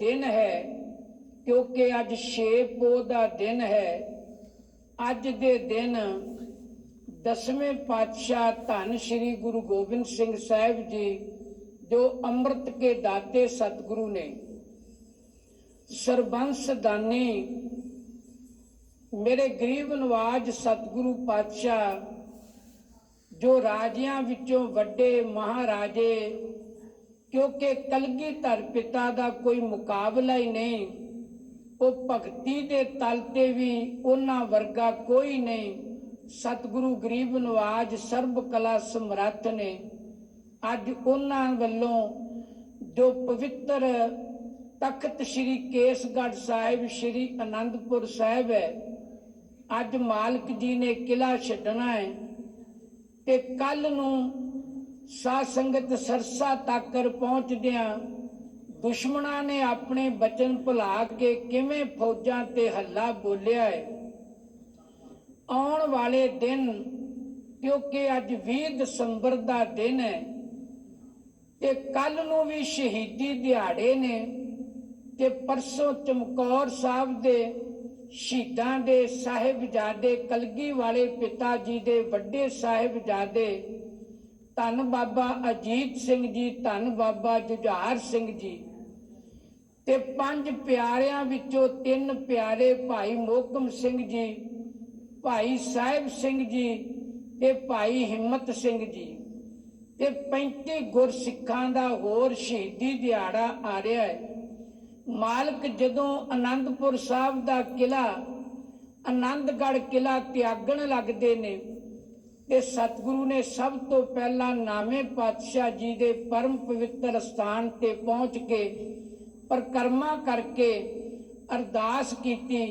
ਦਿਨ ਹੈ, ਕਿਉਂਕਿ ਅੱਜ 6 ਪੋ ਦਾ ਦਿਨ ਹੈ। ਅੱਜ ਦੇ ਦਿਨ ਦਸਵੇਂ ਪਾਤਸ਼ਾਹ ਧੰਨ ਸ੍ਰੀ ਗੁਰੂ ਗੋਬਿੰਦ ਸਿੰਘ ਸਾਹਿਬ ਜੀ, ਜੋ ਅੰਮ੍ਰਿਤ ਕੇ ਦਾਤੇ ਸਤਿਗੁਰੂ ਨੇ। ਸਰਬੰਸ ਦਾਨੀ ਮੇਰੇ ਗਰੀਬ ਨਵਾਜ ਸਤਿਗੁਰੂ ਪਾਤਸ਼ਾਹ, ਜੋ ਰਾਜਿਆਂ ਵਿੱਚੋਂ ਵੱਡੇ ਮਹਾਰਾਜੇ ਕਿਉਂਕਿ ਕਲਗੀਧਰ ਪਿਤਾ ਦਾ ਕੋਈ ਮੁਕਾਬਲਾ ਹੀ ਨਹੀਂ। ਉਹ ਭਗਤੀ ਦੇ ਤਲ ਤੇ ਵੀ ਉਹਨਾਂ ਵਰਗਾ ਕੋਈ ਨਹੀਂ। ਸਤਿਗੁਰੂ ਗਰੀਬ ਨਵਾਜ ਸਰਬ ਕਲਾ ਸਮਰੱਥ ਨੇ। ਅੱਜ ਉਹਨਾਂ ਵੱਲੋਂ ਜੋ ਪਵਿੱਤਰ ਤਖਤ ਸ੍ਰੀ ਕੇਸਗੜ੍ਹ ਸਾਹਿਬ, ਸ੍ਰੀ ਅਨੰਦਪੁਰ ਸਾਹਿਬ ਹੈ, ਅੱਜ ਮਾਲਕ ਜੀ ਨੇ ਕਿਲਾ ਛੱਡਣਾ ਹੈ ਤੇ ਕੱਲ ਨੂੰ ਸਾਧ ਸੰਗਤ ਸਰਸਾ ਤੱਕਰ ਪਹੁੰਚਦਿਆਂ ਦੁਸ਼ਮਣਾਂ ਨੇ ਆਪਣੇ ਬਚਨ ਭੁਲਾ ਕੇ ਕਿਵੇਂ ਫੌਜਾਂ ਤੇ ਹੱਲਾ ਬੋਲਿਆ ਹੈ ਆਉਣ ਵਾਲੇ ਦਿਨ, ਕਿਉਂਕਿ ਅੱਜ 20 ਦਸੰਬਰ ਦਾ ਦਿਨ ਹੈ ਤੇ ਕੱਲ ਨੂੰ ਵੀ ਸ਼ਹੀਦੀ ਦਿਹਾੜੇ ਨੇ ਤੇ ਪਰਸੋਂ ਚਮਕੌਰ ਸਾਹਿਬ ਦੇ ਸ਼ਹੀਦਾਂ ਦੇ ਸਾਹਿਬਜ਼ਾਦੇ ਕਲਗੀ ਵਾਲੇ ਪਿਤਾ ਜੀ ਦੇ ਵੱਡੇ ਸਾਹਿਬਜ਼ਾਦੇ ਧੰਨ ਬਾਬਾ ਅਜੀਤ ਸਿੰਘ ਜੀ, ਧੰਨ ਬਾਬਾ ਜੁਝਾਰ ਸਿੰਘ ਜੀ। ਤੇ ਪੰਜ ਪਿਆਰਿਆਂ ਵਿੱਚੋਂ ਤਿੰਨ ਪਿਆਰੇ ਭਾਈ ਮੋਕਮ ਸਿੰਘ ਜੀ, ਭਾਈ ਸਾਹਿਬ ਸਿੰਘ ਜੀ ਤੇ ਭਾਈ ਹਿੰਮਤ ਸਿੰਘ ਜੀ। ਤੇ 35 ਗੁਰਸਿੱਖਾਂ ਦਾ ਹੋਰ ਸ਼ਹੀਦੀ ਦਿਹਾੜਾ ਆ ਰਿਹਾ ਹੈ। ਮਾਲਕ ਜਦੋਂ ਆਨੰਦਪੁਰ ਸਾਹਿਬ ਦਾ ਕਿਲਾ ਆਨੰਦਗੜ੍ਹ ਕਿਲਾ ਤਿਆਗਣ ਲੱਗਦੇ ਨੇ ਤੇ ਸਤਿਗੁਰੂ ਨੇ ਸਭ ਤੋਂ ਪਹਿਲਾਂ ਨਾਮੇ ਪਾਤਸ਼ਾਹ ਜੀ ਦੇ ਪਰਮ ਪਵਿੱਤਰ ਸਥਾਨ ਤੇ ਪਹੁੰਚ ਕੇ ਪਰਕਰਮਾ ਕਰਕੇ ਅਰਦਾਸ ਕੀਤੀ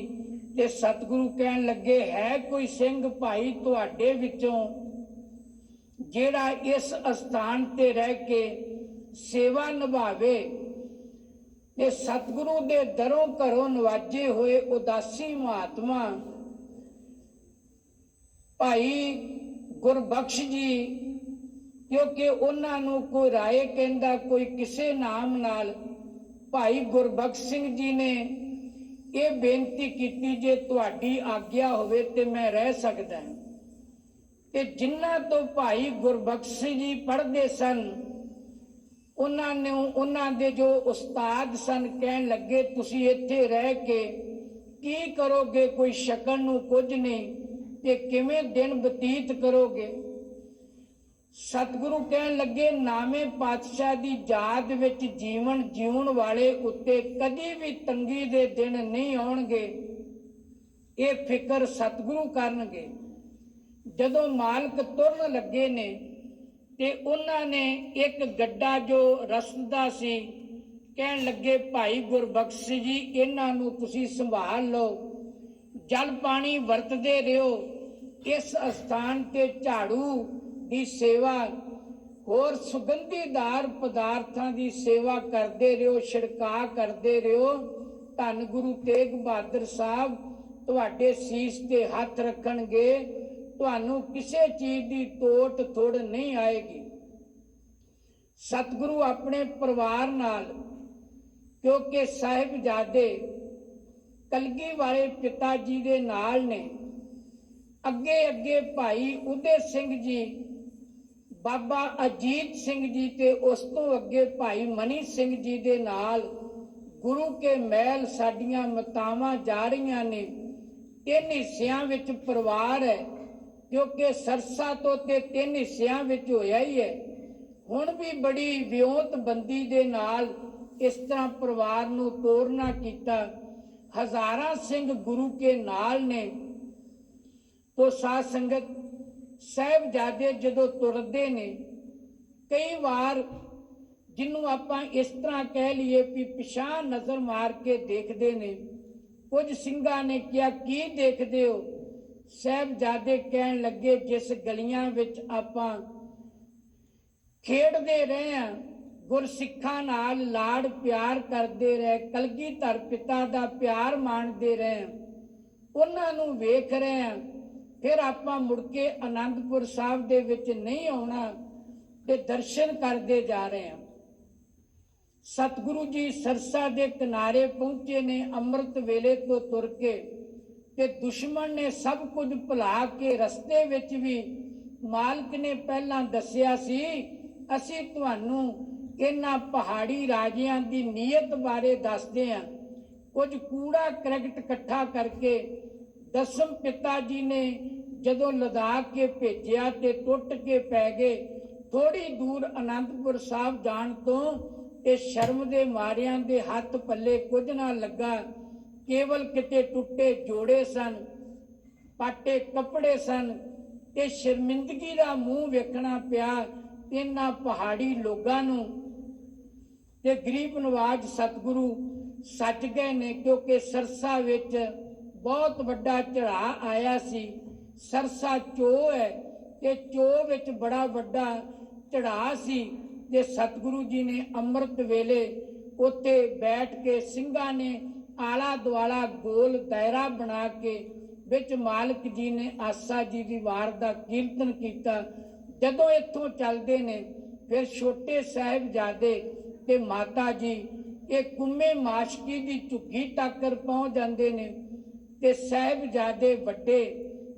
ਤੇ ਸਤਿਗੁਰੂ ਕਹਿਣ ਲੱਗੇ, ਹੈ ਕੋਈ ਸਿੰਘ ਭਾਈ ਤੁਹਾਡੇ ਵਿੱਚੋਂ ਜਿਹੜਾ ਇਸ ਅਸਥਾਨ ਤੇ ਰਹਿ ਕੇ ਸੇਵਾ ਨਿਭਾਵੇ? ਤੇ ਸਤਿਗੁਰੂ ਦੇ ਦਰੋਂ ਘਰੋਂ ਨਵਾਜੇ ਹੋਏ ਉਦਾਸੀ ਮਹਾਤਮਾ ਭਾਈ ਗੁਰਬਖਸ਼ ਜੀ, ਕਿਉਂਕਿ ਉਹਨਾਂ ਨੂੰ ਕੋਈ ਰਾਏ ਕਹਿੰਦਾ, ਕੋਈ ਕਿਸੇ ਨਾਮ ਨਾਲ ਭਾਈ ਗੁਰਬਖਸ਼ ਸਿੰਘ ਜੀ ਨੇ ਇਹ ਬੇਨਤੀ ਕੀਤੀ ਜੇ ਤੁਹਾਡੀ ਆਗਿਆ ਹੋਵੇ ਤੇ ਮੈਂ ਰਹਿ ਸਕਦਾ ਹਾਂ। ਤੇ ਜਿਨ੍ਹਾਂ ਤੋਂ ਭਾਈ ਗੁਰਬਖਸ਼ ਜੀ ਪੜ੍ਹਦੇ ਸਨ, ਉਹਨਾਂ ਨੇ ਉਹਨਾਂ ਦੇ ਜੋ ਉਸਤਾਦ ਸਨ ਕਹਿਣ ਲੱਗੇ, ਤੁਸੀਂ ਇੱਥੇ ਰਹਿ ਕੇ ਕੀ ਕਰੋਗੇ? ਕੋਈ ਸ਼ਕਲ ਨੂੰ ਕੁਝ ਨਹੀਂ। ਤੇ ਕਿਵੇਂ ਦਿਨ ਬਤੀਤ ਕਰੋਗੇ? ਸਤਿਗੁਰੂ ਕਹਿਣ ਲੱਗੇ ਨਾਮੇ ਪਾਤਸ਼ਾਹ ਦੀ ਯਾਦ ਵਿੱਚ ਜੀਵਨ ਜਿਉਣ ਵਾਲੇ ਉੱਤੇ ਕਦੀ ਵੀ ਤੰਗੀ ਦੇ ਦਿਨ ਨਹੀਂ ਆਉਣਗੇ। ਇਹ ਫਿਕਰ ਸਤਿਗੁਰੂ ਕਰਨਗੇ। ਜਦੋਂ ਮਾਲਕ ਤੁਰਨ ਲੱਗੇ ਨੇ ਤੇ ਉਹਨਾਂ ਨੇ ਇੱਕ ਗੱਡਾ ਜੋ ਰਸਦਾ ਸੀ, ਕਹਿਣ ਲੱਗੇ, ਭਾਈ ਗੁਰਬਖਸ਼ ਜੀ, ਇਹਨਾਂ ਨੂੰ ਤੁਸੀਂ ਸੰਭਾਲ ਲਓ। ਜਲ ਪਾਣੀ ਵਰਤਦੇ ਰਹੋ। ਇਸ ਅਸਥਾਨ ਤੇ ਝਾੜੂ ਦੀ ਸੇਵਾ, ਹੋਰ ਸੁਗੰਧੀਦਾਰ ਪਦਾਰਥਾਂ ਦੀ ਸੇਵਾ ਕਰਦੇ ਰਹੋ, ਛਿੜਕਾ ਕਰਦੇ ਰਹੋ। ਧੰਨ ਗੁਰੂ ਤੇਗ ਬਹਾਦਰ ਸਾਹਿਬ ਤੁਹਾਡੇ ਸੀਸ ਤੇ ਹੱਥ ਰੱਖਣਗੇ। ਤੁਹਾਨੂੰ ਕਿਸੇ ਚੀਜ਼ ਦੀ ਟੋਟ ਥੋੜ ਨਹੀਂ ਆਏਗੀ। ਸਤਿਗੁਰੂ ਆਪਣੇ ਪਰਿਵਾਰ ਨਾਲ, ਕਿਉਂਕਿ ਸਾਹਿਬਜ਼ਾਦੇ ਕਲਗੀ ਵਾਲੇ ਪਿਤਾ ਜੀ ਦੇ ਨਾਲ ਨੇ। ਅੱਗੇ ਅੱਗੇ ਭਾਈ ਉਦੇ ਸਿੰਘ ਜੀ, ਬਾਬਾ ਅਜੀਤ ਸਿੰਘ ਜੀ ਤੇ ਉਸ ਤੋਂ ਅੱਗੇ ਭਾਈ ਮਨੀ ਸਿੰਘ ਜੀ ਦੇ ਨਾਲ ਗੁਰੂ ਕੇ ਮਹਿਲ ਸਾਡੀਆਂ ਮਤਾਵਾਂ ਜਾ ਰਹੀਆਂ ਨੇ। ਤਿੰਨ ਹਿੱਸਿਆਂ ਵਿੱਚ ਪਰਿਵਾਰ ਹੈ, ਕਿਉਂਕਿ ਸਰਸਾ ਤੋਂ ਤੇ ਤਿੰਨ ਹਿੱਸਿਆਂ ਵਿੱਚ ਹੋਇਆ ਹੀ ਹੈ। ਹੁਣ ਵੀ ਬੜੀ ਵਿਉਂਤ ਬੰਦੀ ਦੇ ਨਾਲ ਇਸ ਤਰ੍ਹਾਂ ਪਰਿਵਾਰ ਨੂੰ ਤੋਰਨਾ ਕੀਤਾ। ਹਜ਼ਾਰਾਂ ਸਿੰਘ ਗੁਰੂ ਕੇ ਨਾਲ ਨੇ। ਤੋ ਸਾਧ ਸੰਗਤ ਸਾਹਿਬਜ਼ਾਦੇ ਜਦੋਂ ਤੁਰਦੇ ਨੇ, ਕਈ ਵਾਰ ਜਿਹਨੂੰ ਆਪਾਂ ਇਸ ਤਰ੍ਹਾਂ ਕਹਿ ਲਈਏ ਵੀ ਪਿਛਾਂ ਨਜ਼ਰ ਮਾਰ ਕੇ ਦੇਖਦੇ ਨੇ, ਕੁਝ ਸਿੰਘਾਂ ਨੇ ਕਿਹਾ, ਕੀ ਦੇਖਦੇ ਹੋ? ਸਾਹਿਬਜ਼ਾਦੇ ਕਹਿਣ ਲੱਗੇ, ਜਿਸ ਗਲੀਆਂ ਵਿੱਚ ਆਪਾਂ ਖੇਡਦੇ ਰਹੇ ਆ ਗੁਰਸਿੱਖਾਂ ਨਾਲ ਲਾੜ ਪਿਆਰ ਕਰਦੇ ਰਹੇ, ਕਲਗੀਧਰ ਪਿਤਾ ਦਾ ਪਿਆਰ ਮਾਣਦੇ ਰਹੇ। ਉਹਨਾਂ ਨੂੰ ਵੇਖ ਰਹੇ ਫਿਰ ਆਪਾਂ ਮੁੜ ਕੇ ਆਨੰਦਪੁਰ ਸਾਹਿਬ ਦੇ ਵਿੱਚ ਨਹੀਂ ਆਉਣਾ ਤੇ ਦਰਸ਼ਨ ਕਰਦੇ ਜਾ ਰਹੇ ਹਾਂ। ਸਤਿਗੁਰੂ ਜੀ ਸਰਸਾ ਦੇ ਕਿਨਾਰੇ ਪਹੁੰਚੇ ਨੇ ਅੰਮ੍ਰਿਤ ਵੇਲੇ ਤੋਂ ਤੁਰ ਕੇ ਤੇ ਦੁਸ਼ਮਣ ਨੇ ਸਭ ਕੁਝ ਭੁਲਾ ਕੇ ਰਸਤੇ ਵਿੱਚ ਵੀ ਮਾਲਕ ਨੇ ਪਹਿਲਾਂ ਦੱਸਿਆ ਸੀ, ਅਸੀਂ ਤੁਹਾਨੂੰ ਇਹਨਾਂ ਪਹਾੜੀ ਰਾਜਿਆਂ ਦੀ ਨੀਅਤ ਬਾਰੇ ਦੱਸਦੇ ਆ ਕੁਝ ਕੂੜਾ ਕਰਕਟ ਇਕੱਠਾ ਕਰਕੇ ਦਸਮ ਪਿਤਾ ਜੀ ਨੇ ਜਦੋਂ ਲਦਾਖ ਕੇ ਭੇਜਿਆ ਤੇ ਟੁੱਟ ਕੇ ਪੈ ਗਏ ਥੋੜੀ ਦੂਰ ਅਨੰਦਪੁਰ ਸਾਹਿਬ ਜਾਣ ਤੋਂ ਤੇ ਸ਼ਰਮ ਦੇ ਮਾਰਿਆਂ ਦੇ ਹੱਥ ਪੱਲੇ ਕੁਝ ਨਾ ਲੱਗਾ, ਕੇਵਲ ਕਿਤੇ ਟੁੱਟੇ ਜੋੜੇ ਸਨ, ਪਾਟੇ ਕੱਪੜੇ ਸਨ ਤੇ ਸ਼ਰਮਿੰਦਗੀ ਦਾ ਮੂੰਹ ਵੇਖਣਾ ਪਿਆ ਇਹਨਾਂ ਪਹਾੜੀ ਲੋਕਾਂ ਨੂੰ। ਤੇ ਗਰੀਬ ਨਵਾਜ ਸਤਿਗੁਰੂ ਸੱਜ ਗਏ ਨੇ ਕਿਉਂਕਿ ਸਰਸਾ ਵਿੱਚ ਬਹੁਤ ਵੱਡਾ ਚੜਾ ਆਇਆ ਸੀ। ਸਰਸਾ ਚੋ ਹੈ ਤੇ ਚੋ ਵਿੱਚ ਬੜਾ ਵੱਡਾ ਚੜਾ ਸੀ ਤੇ ਸਤਿਗੁਰੂ ਜੀ ਨੇ ਅੰਮ੍ਰਿਤ ਵੇਲੇ ਉੱਤੇ ਬੈਠ ਕੇ ਸਿੰਘਾਂ ਨੇ ਆਲਾ ਦੁਆਲਾ ਗੋਲ ਦਾਇਰਾ ਬਣਾ ਕੇ ਵਿੱਚ ਮਾਲਕ ਜੀ ਨੇ ਆਸਾ ਜੀ ਦੀ ਵਾਰ ਦਾ ਕੀਰਤਨ ਕੀਤਾ। ਜਦੋਂ ਇੱਥੋਂ ਚੱਲਦੇ ਨੇ, ਫਿਰ ਛੋਟੇ ਸਾਹਿਬਜ਼ਾਦੇ ਤੇ ਮਾਤਾ ਜੀ, ਇਹ ਕੁੰਮੇ ਮਾਸ਼ਕੀ ਦੀ ਝੁੱਗੀ ਤੱਕ ਪਹੁੰਚ ਜਾਂਦੇ ਨੇ ਤੇ ਸਾਹਿਬਜ਼ਾਦੇ ਵੱਡੇ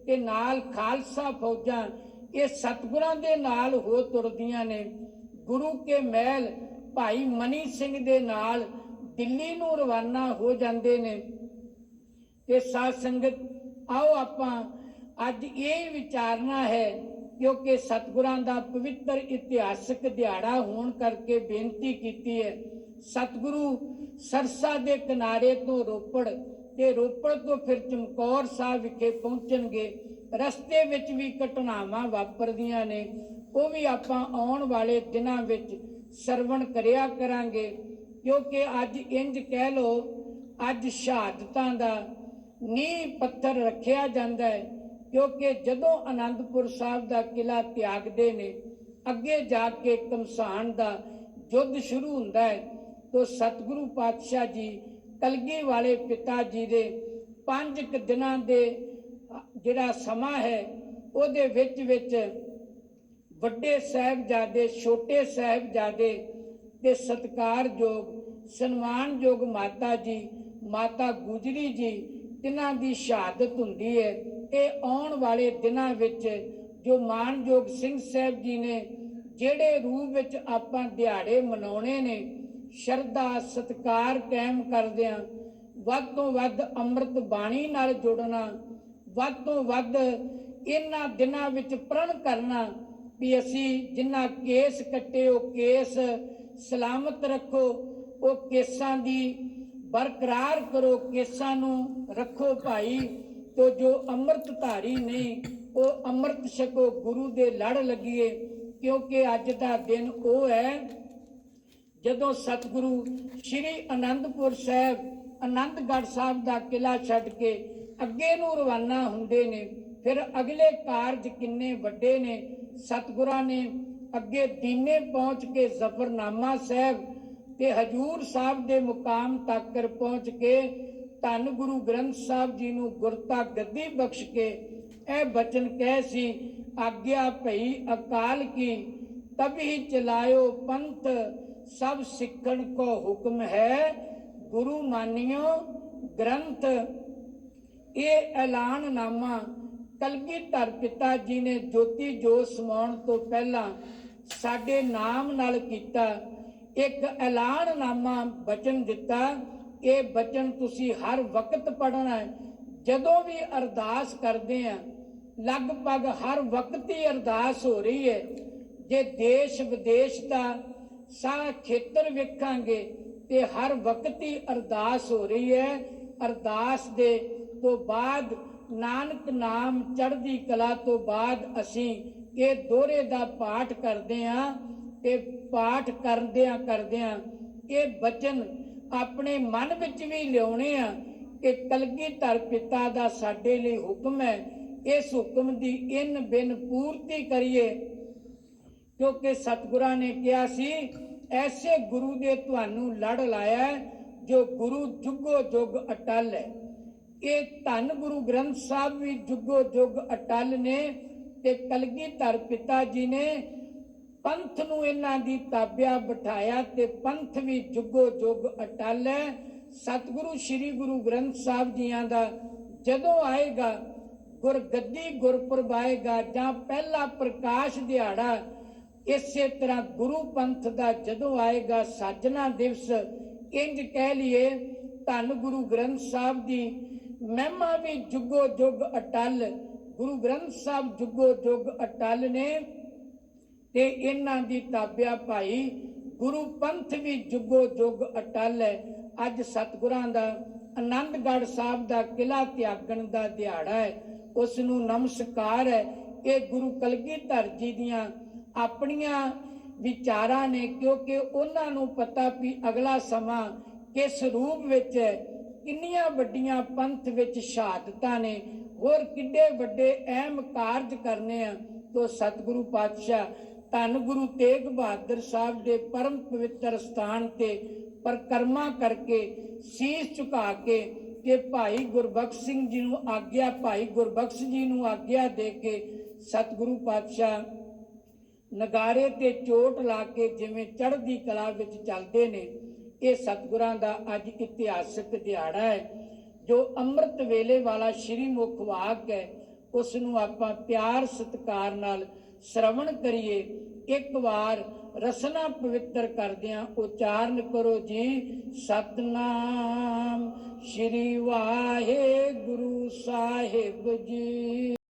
ਤੇ ਨਾਲ ਖਾਲਸਾ ਫੌਜਾਂ, ਇਹ ਸਤਿਗੁਰਾਂ ਦੇ ਨਾਲ ਹੋ ਤੁਰਦੀਆਂ ਨੇ। ਗੁਰੂ ਕੇ ਮਹਿਲ ਭਾਈ ਮਨੀ ਸਿੰਘ ਦੇ ਨਾਲ ਦਿੱਲੀ ਨੂੰ ਰਵਾਨਾ ਹੋ ਜਾਂਦੇ ਨੇ। ਤੇ ਸਾਧ ਸੰਗਤ, ਆਓ ਆਪਾਂ, ਅੱਜ ਇਹ ਵਿਚਾਰਨਾ ਹੈ ਕਿਉਂਕਿ ਸਤਿਗੁਰਾਂ ਦਾ ਪਵਿੱਤਰ ਇਤਿਹਾਸਕ ਦਿਹਾੜਾ ਹੋਣ ਕਰਕੇ ਬੇਨਤੀ ਕੀਤੀ ਹੈ। ਸਤਿਗੁਰੂ ਸਰਸਾ ਦੇ ਕਿਨਾਰੇ ਤੋਂ ਰੋਪੜ ਤੇ ਰੋਪੜ ਤੋਂ ਫਿਰ ਚਮਕੌਰ ਸਾਹਿਬ ਵਿਖੇ ਪਹੁੰਚਣਗੇ। ਰਸਤੇ ਵਿੱਚ ਵੀ ਘਟਨਾਵਾਂ ਵਾਪਰਦੀਆਂ ਨੇ। ਉਹ ਵੀ ਆਪਾਂ ਆਉਣ ਵਾਲੇ ਦਿਨਾਂ ਵਿੱਚ ਸਰਵਣ ਕਰਿਆ ਕਰਾਂਗੇ। ਕਿਉਂਕਿ ਅੱਜ ਇੰਜ ਕਹਿ ਲੋ ਅੱਜ ਸ਼ਹਾਦਤਾਂ ਦਾ ਨੀਂਹ ਪੱਥਰ ਰੱਖਿਆ ਜਾਂਦਾ ਹੈ। ਕਿਉਂਕਿ ਜਦੋਂ ਆਨੰਦਪੁਰ ਸਾਹਿਬ ਦਾ ਕਿਲਾ ਤਿਆਗਦੇ ਨੇ, ਅੱਗੇ ਜਾ ਕੇ ਕਮਸਾਨ ਦਾ ਯੁੱਧ ਸ਼ੁਰੂ ਹੁੰਦਾ ਹੈ, ਤੋਂ ਸਤਿਗੁਰੂ ਪਾਤਸ਼ਾਹ ਜੀ, ਕਲਗੀ ਵਾਲੇ ਪਿਤਾ ਜੀ ਦੇ ਪੰਜ ਕੁ ਦਿਨਾਂ ਦੇ ਜਿਹੜਾ ਸਮਾਂ ਹੈ, ਉਹਦੇ ਵਿੱਚ ਵਿੱਚ ਵੱਡੇ ਸਾਹਿਬਜ਼ਾਦੇ, ਛੋਟੇ ਸਾਹਿਬਜ਼ਾਦੇ ਤੇ ਸਤਿਕਾਰਯੋਗ, ਸਨਮਾਨਯੋਗ ਮਾਤਾ ਜੀ, ਮਾਤਾ ਗੁਜਰੀ ਜੀ, ਤਿਨਾਂ ਦੀ ਸ਼ਹਾਦਤ ਹੁੰਦੀ ਹੈ। ਇਹ ਆਉਣ ਵਾਲੇ ਦਿਨਾਂ ਵਿੱਚ ਜੋ ਮਾਨਯੋਗ ਸਿੰਘ ਸਾਹਿਬ ਜੀ ਨੇ, ਜਿਹੜੇ ਰੂਪ ਵਿੱਚ ਆਪਾਂ ਦਿਹਾੜੇ ਮਨਾਉਣੇ ਨੇ, ਸ਼ਰਧਾ, ਸਤਕਾਰ ਕਾਇਮ ਕਰਦਿਆਂ ਵੱਧ ਤੋਂ ਵੱਧ ਅੰਮ੍ਰਿਤ ਬਾਣੀ ਨਾਲ ਜੁੜਨਾ, ਵੱਧ ਤੋਂ ਵੱਧ ਇਹਨਾਂ ਦਿਨਾਂ ਵਿੱਚ ਪ੍ਰਣ ਕਰਨਾ ਵੀ ਅਸੀਂ ਜਿੰਨਾ ਕੇਸ ਕੱਟੇ, ਉਹ ਕੇਸ ਸਲਾਮਤ ਰੱਖੋ, ਉਹ ਕੇਸਾਂ ਦੀ ਬਰਕਰਾਰ ਕਰੋ, ਕੇਸਾਂ ਨੂੰ ਰੱਖੋ ਭਾਈ। ਤੋ ਜੋ ਅੰਮ੍ਰਿਤ ਧਾਰੀ ਨਹੀਂ, ਉਹ ਅੰਮ੍ਰਿਤ ਛਕੋ, ਗੁਰੂ ਦੇ ਲੜ ਲੱਗੀਏ, ਕਿਉਂਕਿ ਅੱਜ ਦਾ ਦਿਨ ਉਹ ਹੈ ਜਦੋਂ ਸਤਿਗੁਰੂ ਸ੍ਰੀ ਅਨੰਦਪੁਰ ਸਾਹਿਬ, ਅਨੰਦਗੜ੍ਹ ਸਾਹਿਬ ਦਾ ਕਿਲਾ ਛੱਡ ਕੇ ਅੱਗੇ ਨੂੰ ਰਵਾਨਾ ਹੁੰਦੇ ਨੇ, ਫਿਰ ਅਗਲੇ ਕਾਰਜ ਕਿੰਨੇ ਵੱਡੇ ਨੇ। ਸਤਿਗੁਰਾਂ ਨੇ ਅੱਗੇ ਦੀਨੇ ਪਹੁੰਚ ਕੇ ਜ਼ਫਰਨਾਮਾ ਸਾਹਿਬ ਤੇ ਹਜੂਰ ਸਾਹਿਬ ਦੇ ਮੁਕਾਮ ਤੱਕ ਪਹੁੰਚ ਕੇ ਧੰਨ ਗੁਰੂ ਗ੍ਰੰਥ ਸਾਹਿਬ ਜੀ ਨੂੰ ਗੁਰਤਾ ਗੱਦੀ ਬਖਸ਼ ਕੇ ਇਹ ਬਚਨ ਕਹਿ ਸੀ, ਆਗਿਆ ਭਈ ਅਕਾਲ ਕੀ, ਤਬੀ ਚਲਾਇਓ ਪੰਥ, ਸਭ ਸਿੱਖਣ ਕੋ ਹੁਕਮ ਹੈ। ਗੁਰੂ ਮਾਨਿਓ ਗ੍ਰੰਥ, ਇਹ ਐਲਾਨਨਾਮਾ ਕਲਗੀਧਰ ਪਿਤਾ ਜੀ ਨੇ ਜੋਤੀ ਜੋਤ ਸਮਾਉਣ ਤੋਂ ਪਹਿਲਾਂ ਸਾਡੇ ਨਾਮ ਨਾਲ ਕੀਤਾ। ਇੱਕ ਐਲਾਨਨਾਮਾ ਬਚਨ ਦਿੱਤਾ ਇਹ ਬਚਨ ਤੁਸੀਂ ਹਰ ਵਕਤ ਪੜ੍ਹਨਾ ਹੈ। ਜਦੋਂ ਵੀ ਅਰਦਾਸ ਕਰਦੇ ਆ ਲਗਭਗ ਹਰ ਵਕਤ ਹੀ ਅਰਦਾਸ ਹੋ ਰਹੀ ਹੈ। ਜੇ ਦੇਸ਼ ਵਿਦੇਸ਼ ਦਾ ਸਾਰਾ ਖੇਤਰ ਵੇਖਾਂਗੇ, ਤੇ ਹਰ ਵਕਤ ਹੀ ਅਰਦਾਸ ਹੋ ਰਹੀ ਹੈ। ਅਰਦਾਸ ਦੇ ਤੋਂ ਬਾਅਦ, ਨਾਨਕ ਨਾਮ ਚੜ੍ਹਦੀ ਕਲਾ ਤੋਂ ਬਾਅਦ ਅਸੀਂ ਇਹ ਦੋਹਰੇ ਦਾ ਪਾਠ ਕਰਦੇ ਹਾਂ। ਤੇ ਪਾਠ ਕਰਦਿਆਂ ਕਰਦਿਆਂ ਇਹ ਬਚਨ ਆਪਣੇ ਮਨ ਵਿੱਚ ਵੀ ਲਿਆਉਣੇ ਆ ਕਿ ਕਲਗੀਧਰ ਪਿਤਾ ਦਾ ਸਾਡੇ ਲਈ ਹੁਕਮ ਹੈ। ਇਸ ਹੁਕਮ ਦੀ ਇਨ ਬਿਨ ਪੂਰਤੀ ਕਰੀਏ। ਕਿਉਂਕਿ ਸਤਿਗੁਰਾਂ ਨੇ ਕਿਹਾ ਸੀ, ਐਸੇ ਗੁਰੂ ਦੇ ਤੁਹਾਨੂੰ ਲੜ ਲਾਇਆ ਜੋ ਗੁਰੂ ਜੁਗੋ ਜੁਗ ਅਟਲ ਹੈ। ਇਹ ਧੰਨ ਗੁਰੂ ਗ੍ਰੰਥ ਸਾਹਿਬ ਵੀ ਜੁਗੋ ਜੁਗ ਅਟਲ ਨੇ ਤੇ ਕਲਗੀਧਰ ਪਿਤਾ ਜੀ ਨੇ ਪੰਥ ਨੂੰ ਇਹਨਾਂ ਦੀ ਤਾਬਿਆ ਬਿਠਾਇਆ ਤੇ ਪੰਥ ਵੀ ਜੁਗੋ ਜੁਗ ਅਟਲ ਹੈ। ਸਤਿਗੁਰੂ ਸ੍ਰੀ ਗੁਰੂ ਗ੍ਰੰਥ ਸਾਹਿਬ ਜੀਆਂ ਦਾ ਜਦੋਂ ਆਏਗਾ, ਗੁਰਗੱਦੀ ਗੁਰਪੁਰਬ ਆਏਗਾ ਜਾਂ ਪਹਿਲਾ ਪ੍ਰਕਾਸ਼ ਦਿਹਾੜਾ, ਇਸੇ ਤਰ੍ਹਾਂ ਗੁਰੂ ਪੰਥ ਦਾ ਜਦੋਂ ਆਏਗਾ ਸਾਜਨਾ ਦਿਵਸ, ਇੰਜ ਕਹਿ ਲਈਏ, ਧੰਨ ਗੁਰੂ ਗ੍ਰੰਥ ਸਾਹਿਬ ਦੀ ਮਹਿਮਾ ਵੀ ਜੁਗੋ ਜੁਗ ਅਟਲ। ਗੁਰੂ ਗ੍ਰੰਥ ਸਾਹਿਬ ਜੁਗੋ ਜੁਗ ਅਟਲ ਨੇ ਤੇ ਇਹਨਾਂ ਦੀ ਤਾਬਿਆ ਭਾਈ ਗੁਰੂ ਪੰਥ ਵੀ ਜੁਗੋ ਜੁਗ ਅਟਲ ਹੈ। ਅੱਜ ਸਤਿਗੁਰਾਂ ਦਾ ਆਨੰਦਗੜ੍ਹ ਸਾਹਿਬ ਦਾ ਕਿਲਾ ਤਿਆਗਣ ਦਾ ਦਿਹਾੜਾ ਹੈ। ਉਸ ਨੂੰ ਨਮਸਕਾਰ ਹੈ। ਇਹ ਗੁਰੂ ਕਲਗੀਧਰ ਜੀ ਦੀਆਂ ਆਪਣੀਆਂ ਵਿਚਾਰਾਂ ਨੇ, ਕਿਉਂਕਿ ਉਹਨਾਂ ਨੂੰ ਪਤਾ ਵੀ ਅਗਲਾ ਸਮਾਂ ਕਿਸ ਰੂਪ ਵਿੱਚ ਹੈ। ਕਿੰਨੀਆਂ ਵੱਡੀਆਂ ਪੰਥ ਵਿੱਚ ਸ਼ਹਾਦਤਾਂ ਨੇ। ਹੋਰ ਕਿੱਡੇ ਵੱਡੇ ਅਹਿਮ ਕਾਰਜ ਕਰਨੇ ਆ। ਤੋ ਸਤਿਗੁਰੂ ਪਾਤਸ਼ਾਹ ਧੰਨ ਗੁਰੂ ਤੇਗ ਬਹਾਦਰ ਸਾਹਿਬ ਦੇ ਪਰਮ ਪਵਿੱਤਰ ਸਥਾਨ ਤੇ ਪਰਕਰਮਾ ਕਰਕੇ ਸੀਸ ਝੁਕਾ ਕੇ ਕਿ ਭਾਈ ਗੁਰਬਖਸ਼ ਸਿੰਘ ਜੀ ਨੂੰ ਆਗਿਆ, ਭਾਈ ਗੁਰਬਖਸ਼ ਜੀ ਨੂੰ ਆਗਿਆ ਦੇ ਕੇ ਸਤਿਗੁਰੂ ਪਾਤਸ਼ਾਹ ਨਗਾਰੇ ਤੇ ਚੋਟ ਲਾ ਕੇ ਜਿਵੇਂ ਚੜ੍ਹਦੀ ਕਲਾ ਵਿੱਚ ਚੱਲਦੇ ਨੇ, ਇਹ ਸਤਿਗੁਰਾਂ ਦਾ ਅੱਜ ਇਤਿਹਾਸਕ ਦਿਹਾੜਾ ਹੈ। ਜੋ ਅੰਮ੍ਰਿਤ ਵੇਲੇ ਵਾਲਾ ਸ਼੍ਰੀ ਮੁਖ ਵਾਕ ਹੈ ਉਸ ਨੂੰ ਆਪਾਂ ਪਿਆਰ ਸਤਿਕਾਰ ਨਾਲ ਸ਼ਰਵਣ ਕਰੀਏ, ਇੱਕ ਵਾਰ ਰਸਨਾ ਪਵਿੱਤਰ ਕਰਦਿਆਂ ਉਚਾਰਨ ਕਰੋ ਜੀ। ਸਤਨਾਮ ਸ਼੍ਰੀ ਵਾਹਿਗੁਰੂ ਸਾਹਿਬ ਜੀ।